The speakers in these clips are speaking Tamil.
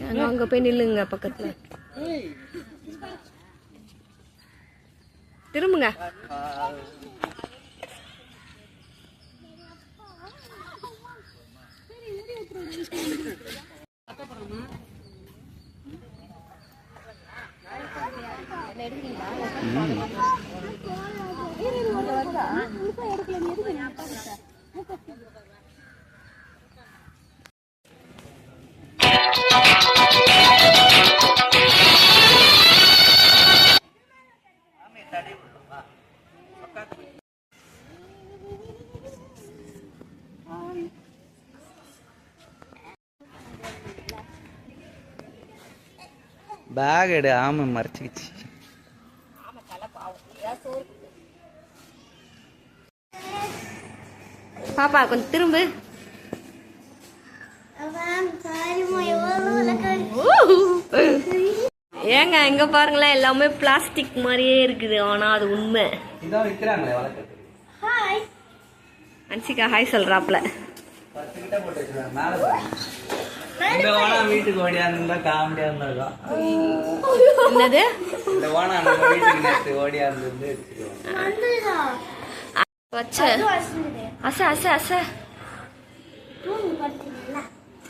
நாங்கள் அங்கே போய் நில்லுங்க பக்கத்தில். திரும்புங்க. பேக் எடு ஆமை மறைச்சிக்கிச்சு. பாப்பா கொஞ்சம் திரும்பு. ஏங்க எங்க பாருங்களேன் எல்லாமே பிளாஸ்டிக் மாதிரியே இருக்குது. ஆனா அது உண்மை. இதான் விற்கிறாங்களே வளர்க்கறதுக்கு அன்சிகா ஹாய் சொல்றாப்ல. இந்த வீட்டுக்கு ஓடியாந்துருந்தா காமெடியா இருந்திருக்கும் என்னது? இந்த ஓனா நம்ம வீட்டுக்கு நேற்று ஓடியாந்துருந்து வச்சுக்குவோம் வச்ச. அச அச அச.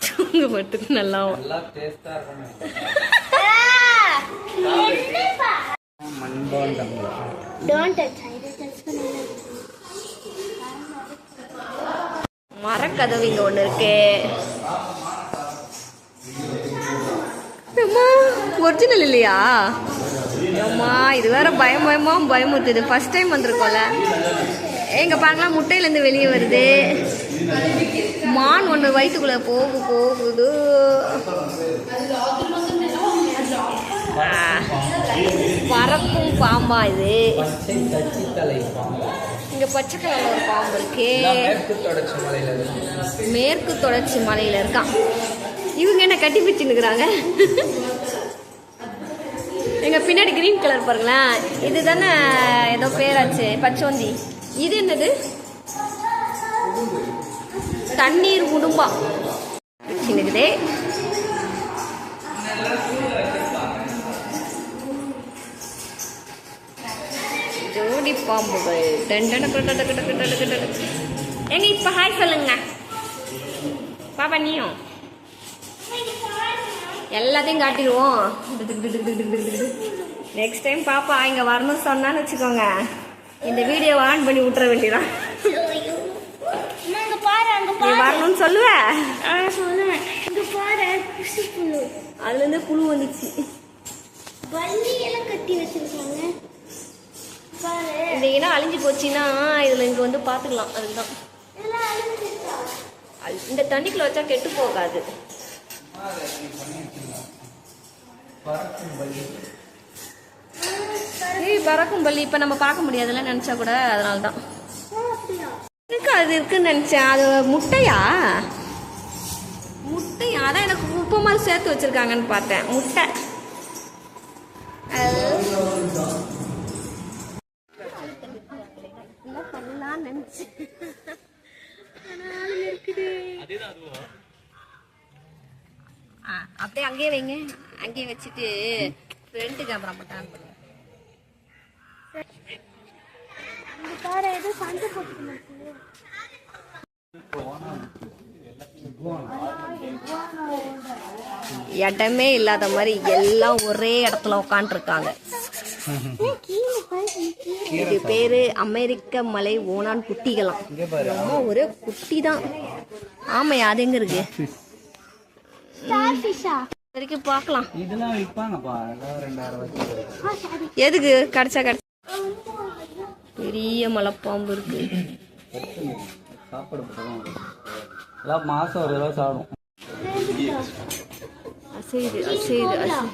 தூங்க மட்டும் நல்லா நல்லா டேஸ்டா இருக்கும் மரக்கதவு இங்க ஒண்ணு இருக்கு. ஒரிஜினல் இல்லையா? அம்மா இது வேற பயம் பயமா பயமுத்துது ஃபர்ஸ்ட் டைம் வந்திருக்கோம்ல. எங்க பாருங்களா முட்டையிலேருந்து வெளியே வருது. மான் ஒன்று வயிற்றுக்குள்ள போகு போகுது. பறக்கும் பாம்பா இது. இங்க பச்சை கலர்ல ஒரு பாம்பு இருக்கு. மேற்கு தொடர்ச்சி மலையில இருக்கான் இவங்க என்ன கட்டி பிச்சுன்னுக்குறாங்க எங்கள் பின்னாடி கிரீன் கலர் பாருங்களேன். இதுதானே ஏதோ பேராச்சு பச்சோந்தி. இது என்னது? தண்ணீர் உடும்பா. சின்னகுதே ஜோடி பாம்புகள். எங்க இப்ப ஹாய் சொல்லுங்க. பாப்பா நீயும். எல்லாத்தையும் காட்டிடுவோம். நெக்ஸ்ட் டைம் பாப்பா இங்க வரணும் சொன்னான்னு வச்சுக்கோங்க. இந்த வீடியோ ஆன் பண்ணி விட்டுற வேண்டியதான் நீ வரணும்னு சொல்லுவ? அதுல இருந்து புழு வந்துச்சு. கட்டி வச்சிருக்காங்க இந்த இனம் அழிஞ்சு போச்சுன்னா இதுல இங்க வந்து பாத்துக்கலாம் அதுதான். இந்த தண்ணிக்குள்ள வச்சா கெட்டு போகாது. ஏய் பறக்கும் பள்ளி இப்ப நம்ம பார்க்க முடியாதுல்ல நினைச்சா கூட அதனால தான் இருக்கு அது இருக்குன்னு நினைச்சேன். அது முட்டையா? முட்டையா அதான் எனக்கு உப்பு மாதிரி சேர்த்து வச்சிருக்காங்கன்னு பார்த்தேன். முட்டை. பண்ணலாம்னு நினைச்சேன். ஆ, அப்படியே அங்கேயே வைங்க. அங்கேயே வச்சுட்டு ஃப்ரண்ட் கேமரா மட்டும் ஆன் பண்ணுங்க. இங்க பாரு ஏதோ சண்டை போட்டுக்கணும் இடமே இல்லாத மாதிரி எல்லாம் ஒரே இடத்துல உட்காந்துருக்காங்க இது பேரு அமெரிக்க மலை ஓனான் குட்டிகளாம். ஒரே குட்டி தான் ஆமையா அது எங்க இருக்கு? ஸ்டார் ஃபிஷ்ஷா வரைக்கும் பார்க்கலாம். இதெல்லாம் விற்பாங்கப்பா. எல்லாம் ரெண்டாயிரம் ரூபாய்க்கு எதுக்கு? கிடைச்சா கிடைச்சா பெரிய மலைப்பாம்பு இருக்கு. சாப்பாடு எல்லாம் மாசம் ஒரு தடவை சாப்பிடும். அசையுது அசையுது அசை-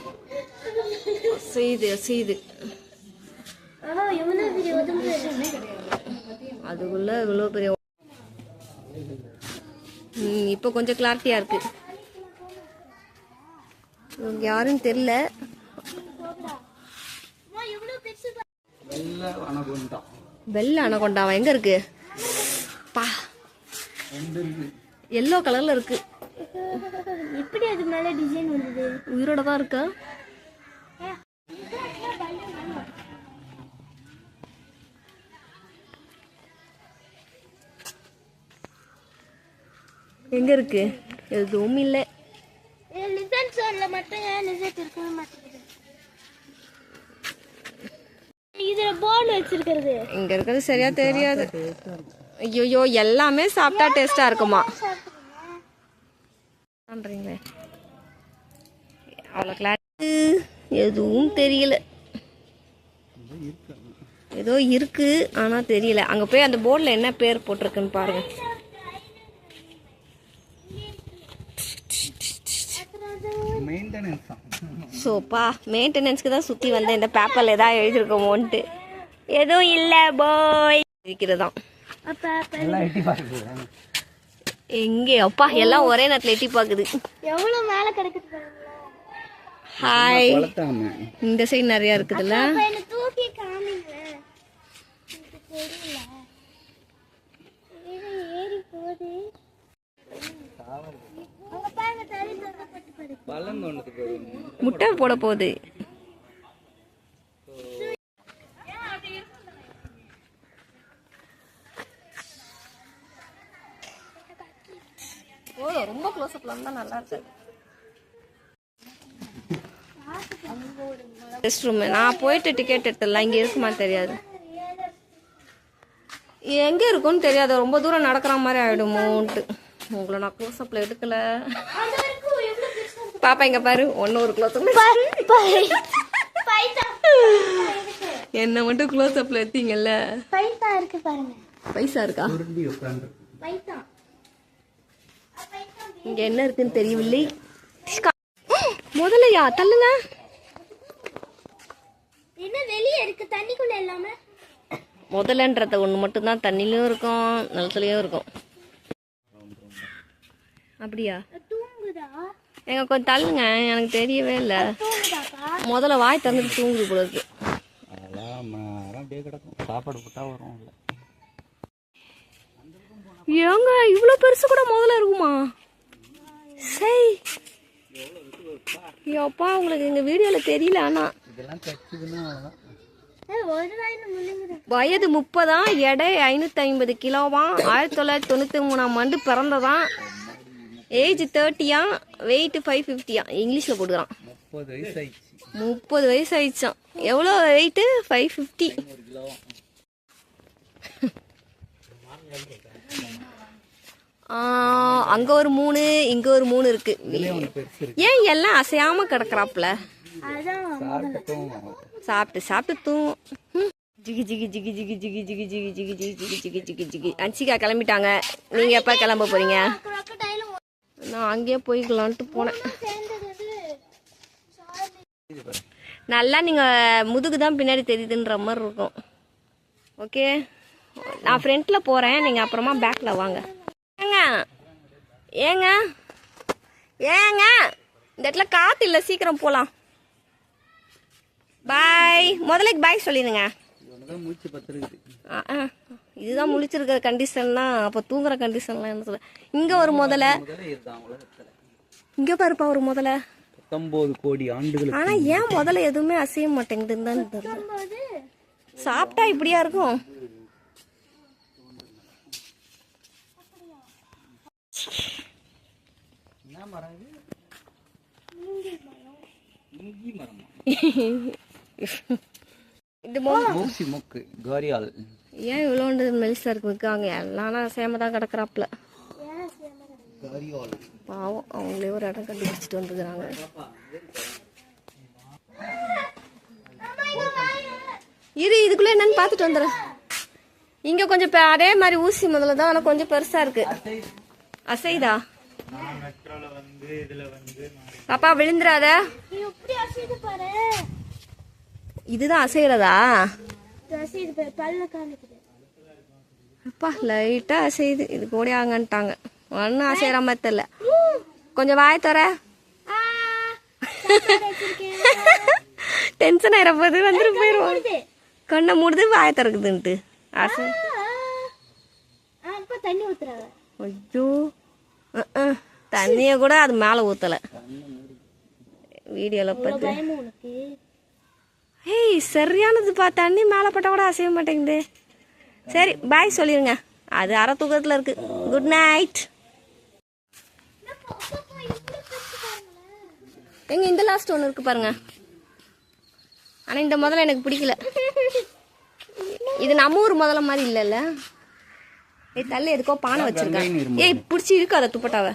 அசையுது அசையுது. ஆஹா எவ்வளோ பெரிய உடம்பு இருக்கு. அதுக்குள்ள இவ்வளோ பெரிய ம், இப்போ கொஞ்சம் கிளாரிட்டியா இருக்கு. இவங்க. எல்லாம் அணகுண்டான் வெள்ளை அணகொண்டாவா எங்க இருக்கு? பா. ரெண்டு இருக்கு. எல்லோ கலர்ல இருக்கு. எப்படி அது மேல டிசைன் வந்தது. உயிரோட தான் இருக்கா? எங்க இருக்கு? எதுவும் இல்லை. லிசன் சோன்ல மட்டும் ஏன் லிசன் இருக்கவே மாட்டேங்குது இதுல போர்டு வச்சிருக்கிறது. இங்க இருக்கிறது சரியா தெரியாது. ஐயோ எல்லாமே சாப்பிட்டா டேஸ்டா இருக்குமா? பண்றீங்களே அவ்வளோ கிளாரிட்டி எதுவும் தெரியல. ஏதோ இருக்கு ஆனா தெரியல. அங்க போய் அந்த போர்டில் என்ன பேர் போட்டிருக்குன்னு பாருங்க மெயின்டெனன்ஸ் தான் சோப்பா மெயின்டெனன்ஸ்க்கு தான் சுற்றி வந்தேன். இந்த பேப்பரில் ஏதாவது எழுதிருக்கோமோன்ட்டு எதுவும் இல்லை பாய் இருக்கிறதாம் எங்கே? அப்பா எல்லாம் ஒரே நேரத்தில் எட்டி பார்க்குது. எவ்வளவு மேல கிடக்குது ஹாய் இந்த சைடு நிறையா இருக்குதுல்ல. ஏறி போகுது அங்க பாருங்க தறி தொங்கப்பட்டு பாருங்க பழம் ஒன்றுக்கு போகுது முட்டை போட போகுது. போதும் ரொம்ப க்ளோஸ் அப்ல இருந்தா நல்லா இருக்காது. ரெஸ்ட் ரூம் நான் போயிட்டு டிக்கெட் எடுத்துடலாம். இங்க இருக்குமா தெரியாது. எங்க இருக்கும்னு தெரியாது. ரொம்ப தூரம் நடக்கிற மாதிரி ஆயிடுமோன்ட்டு. உங்களை நான் க்ளோஸ் அப்ல எடுக்கல அது வரைக்கும் எவ்வளவு பெருசா இருக்கு பாப்பா இங்க பாரு ஒன்னு ஒரு க்ளோஸ் என்ன மட்டும் க்ளோஸ் அப்ல எடுத்தீங்கல்ல? பைசா இருக்கு பாருங்க. பைசா இருக்கா? இங்க என்ன இருக்குன்னு தெரியவில்லை. முதலையா தள்ளுங்க. என்ன வெளியே இருக்கு? தண்ணிக்குள்ள இல்லாம? முதலன்றத ஒன்று மட்டும்தான் தண்ணிலையும் இருக்கும் நிலத்துலையும் இருக்கும். அப்படியா? தூங்குதா? எங்க கொஞ்சம் தள்ளுங்க. எனக்கு தெரியவே இல்லை. முதல்ல வாய் தந்துட்டு தூங்குது போல இருக்கு. சாப்பாடு போட்டா வரும் ஏங்க இவ்வளோ பெருசு கூட முதல்ல இருக்குமா? சரி அப்பா உங்களுக்கு எங்க வீடியோல தெரியல ஆனா. வயது முப்பதாம் எடை ஐநூற்றி ஐம்பது கிலோவாம் ஆயிரத்தி தொள்ளாயிரத்தி தொண்ணூற்றி மூணாம் ஆண்டு பிறந்ததான் ஏஜ் தேர்ட்டியா வெயிட் ஃபைவ் ஃபிஃப்டியா இங்கிலீஷில் போட்டுக்கிறான் முப்பது வயசு ஆயிடுச்சு முப்பது வயசு ஆயிடுச்சான் எவ்வளோ வெயிட்டு ஃபைவ் ஃபிஃப்டி அங்கே ஒரு மூணு இங்கே ஒரு மூணு இருக்கு ஏன் எல்லாம் அசையாம கிடக்குறாப்புல சாப்பிட்டு சாப்பிட்டு தூங்கும். ஜிகி ஜிகி ஜிகி ஜிகி ஜிகி ஜிகி ஜிகி ஜிகி ஜிகி ஜிகி ஜிகி ஜிகி ஜிகி அன்சிகா கிளம்பிட்டாங்க நீங்கள் எப்போ கிளம்ப போறீங்க நான் அங்கேயே போய்க்கலான்ட்டு போனேன். நல்லா நீங்கள் முதுகு தான் பின்னாடி தெரியுதுன்ற மாதிரி இருக்கும். ஓகே நான் ஃப்ரண்ட்டில் போகிறேன் நீங்கள் அப்புறமா பேக்கில் வாங்க. ஏங்க? ஏங்க? ஏங்க? இந்த இடத்துல காற்று இல்லை. சீக்கிரம் போகலாம் பாய் முதலைக்கு பாய் சொல்லிடுங்க. ஆ, ஆ. இதுதான் முழிச்சிருக்கிற கண்டிஷன்னா அப்போ தூங்குற கண்டிஷன்லாம் என்ன சொல்ல இங்கே ஒரு முதல்ல இங்கே பாருப்பா ஒரு முதல்ல பத்தொம்போது கோடி ஆண்டுகளுக்கு ஆனால் ஏன் முதல்ல எதுவுமே அசைய மாட்டேங்குதுன்னு தான் தெரியல. சாப்பிட்டா இப்படியா இருக்கும்? இது மூக்கு கோரியால். ஏன் இவ்வளோண்டு மெலிசா இருக்கு? அங்க எல்லாம் சேம தான் கிடக்குறாப்புல. பாவம் அவங்களே ஒரு இடம் கண்டுபிடிச்சிட்டு வந்துக்கிறாங்க. இரு இதுக்குள்ள என்னன்னு பார்த்துட்டு வந்துடுறேன் இங்க கொஞ்சம் அதே மாதிரி ஊசி முதல்ல தான் ஆனா கொஞ்சம் பெருசா இருக்கு. அசைதா? பாப்பா பாரு? இதுதான் அசைறதா? பல்ல காமிக்குது. அப்பா லைட்டா அசையுது இது கூட ஆங்கன்ட்டாங்க ஒன்றும் அசைகிற மாதிரி தெரியல கொஞ்சம் வாய தர. டென்ஷன் ஆயிர போது வந்துட்டு போயிடுவோம். கண்ணை மூடுது வாய திறக்குதுன்ட்டு. அசை ஆ, ஆ, இப்ப தண்ணி ஊத்துறாங்க. ஐயோ. தண்ணியை கூட அது மேலே ஊற்றலை வீடியோவில் பார்த்து. ஏய் சரியானதுப்பா தண்ணி மேலே பட்டால் கூட அசைய மாட்டேங்குது. சரி பாய் சொல்லிடுங்க அது அரை தூக்கத்தில் இருக்கு. குட் நைட் எங்க இந்த லாஸ்ட் ஒன்று இருக்கு பாருங்க. ஆனால் இந்த முதல்ல எனக்கு பிடிக்கல. இது நம்ம ஊர் முதல்ல மாதிரி இல்லைல்ல. ஏய் தள்ளி எதுக்கோ பானை வச்சிருக்கேன். ஏய் பிடிச்சி இருக்கு அதை துப்பட்டாவை.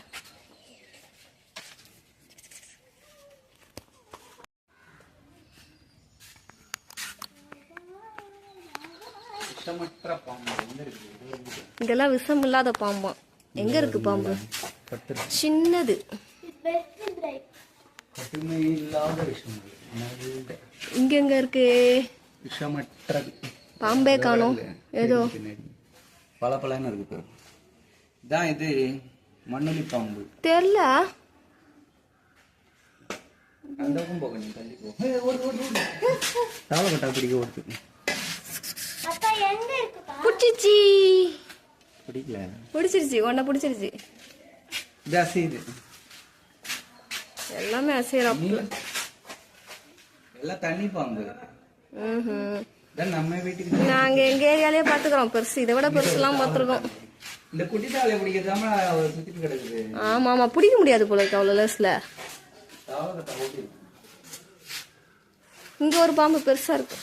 விஷமற்ற பாம்பு. எங்க இதெல்லாம் விஷம் இல்லாத பாம்பாம் எங்க இருக்கு பாம்பு? சின்னது. கட்டுமை இல்லாத விஷம் இங்க எங்க இருக்கு? விஷமற்றது பாம்பே காணோம். ஏதோ. பல பலன்னு இருக்கு இதான் இது மண்ணுளி பாம்பு. தெரியல அந்த பக்கம் போக நீ தள்ளி போ. தவளை கட்டா பிடிக்க ஓடுது. அக்கா எங்க இருக்குப்பா? பிடிச்சிச்சு பிடிக்கல. பிடிச்சிருச்சு உன்னை பிடிச்சிருச்சு. இது அசையுது. எல்லாமே அசைறோம் நீல. எல்லாம் தண்ணி பாம்பு. நம்ம வீட்டுக்கு நாங்க எங்க ஏரியாலயே பாத்துக்கிறோம். பெருசு. இதை விட இந்த குட்டி தாவலை பிடிக்கிறதாம சுத்திட்டு கிடக்குது. ஆமா ஆமா. பிடிக்க முடியாது போல இருக்கு அவ்வளோ லெஸ்ல. இங்க ஒரு பாம்பு பெருசா இருக்கு.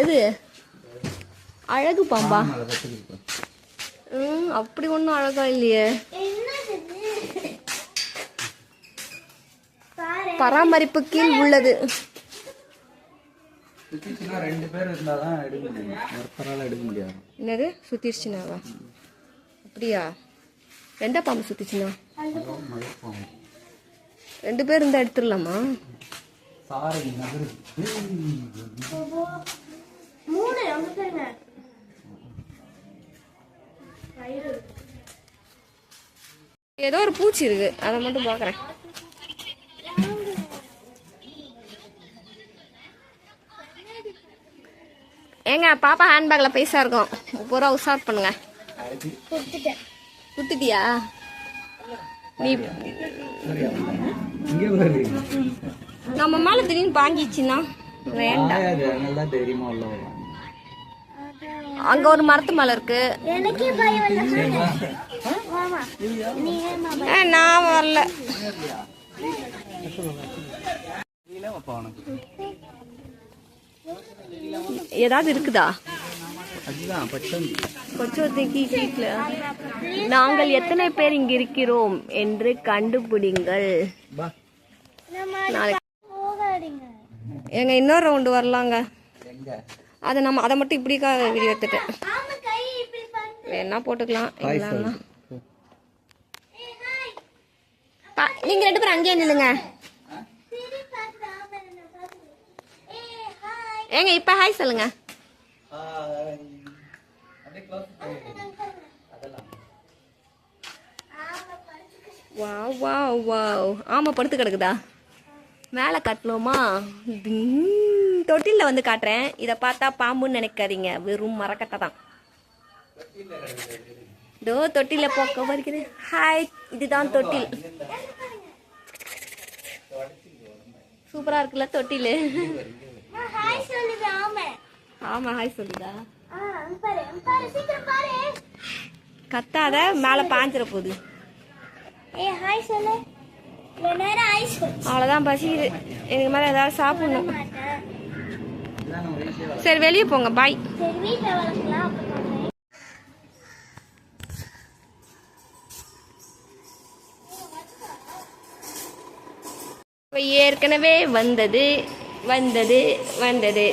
எது? அழகு பாம்பா. ம் அப்படி ஒன்றும் அழகா இல்லையே. பராமரிப்பு கீழ் உள்ளது. என்னது? சுத்திருச்சுனாவா அப்படியா? எந்த பாம்பு சுத்திச்சுனா? ரெண்டு பேர் இருந்தா எடுத்துடலாமா? சாரை நகரு. மூணு அங்க பாருங்க. வயிறு. ஏதோ ஒரு பூச்சி இருக்கு. அதை மட்டும் பார்க்குறேன். ஏங்க பாப்பா ஹேண்ட்பேக்ல பைசா இருக்கும். முப்பது ரூபா உஷார் பண்ணுங்க. விட்டுட்டியா நீ நம்ம மேல திடீர்னு பாங்கிச்சுன்னா வேண்டாம். தெரியுமா அங்க ஒரு மரத்து மேல இருக்கு. நான் வரல. ஏதாவது இருக்குதா? நாங்கள் எத்தனை பேர் இங்க இருக்கிறோம் என்று கண்டுபிடிங்கள். நாளைக்கு எங்க இன்னொரு ரவுண்டு வரலாங்க. எங்க? அதை நம்ம அதை மட்டும் இப்படிக்கா வீடியோ எடுத்துட்டேன் ஆமா கை இப்படி பண்ணு வேணா போட்டுக்கலாம். இல்லைன்னா நீங்க ரெண்டு பேரும் அங்கேயே நில்லுங்க. ஏங்க இப்ப ஹாய் சொல்லுங்க. Wow wow wow. ஆமா படுத்து கிடக்குதா? மேலே கட்டணுமா? தொட்டிலில் வந்து காட்டுறேன். இதை பார்த்தா பாம்புன்னு நினைக்காதீங்க. வெறும் மரக்கட்டை தான். இதோ தொட்டிலில் போக்க வருகிறது ஹாய் இதுதான் தொட்டில். சூப்பராக இருக்குல்ல தொட்டில்? ஆமாம் ஹாய் சொல்லுதா. கத்தாத மேலே பாஞ்சிட போகுது ஏ ஹாய் சொல்லு இவ்வளோ நேரம் ஹாய் சொல்லு அவ்வளோதான் பசிக்குது எனக்கு மேலே ஏதாவது சாப்பிடணும். சரி வெளியே போங்க. பாய் ஏற்கனவே வந்தது வந்தது வந்தது.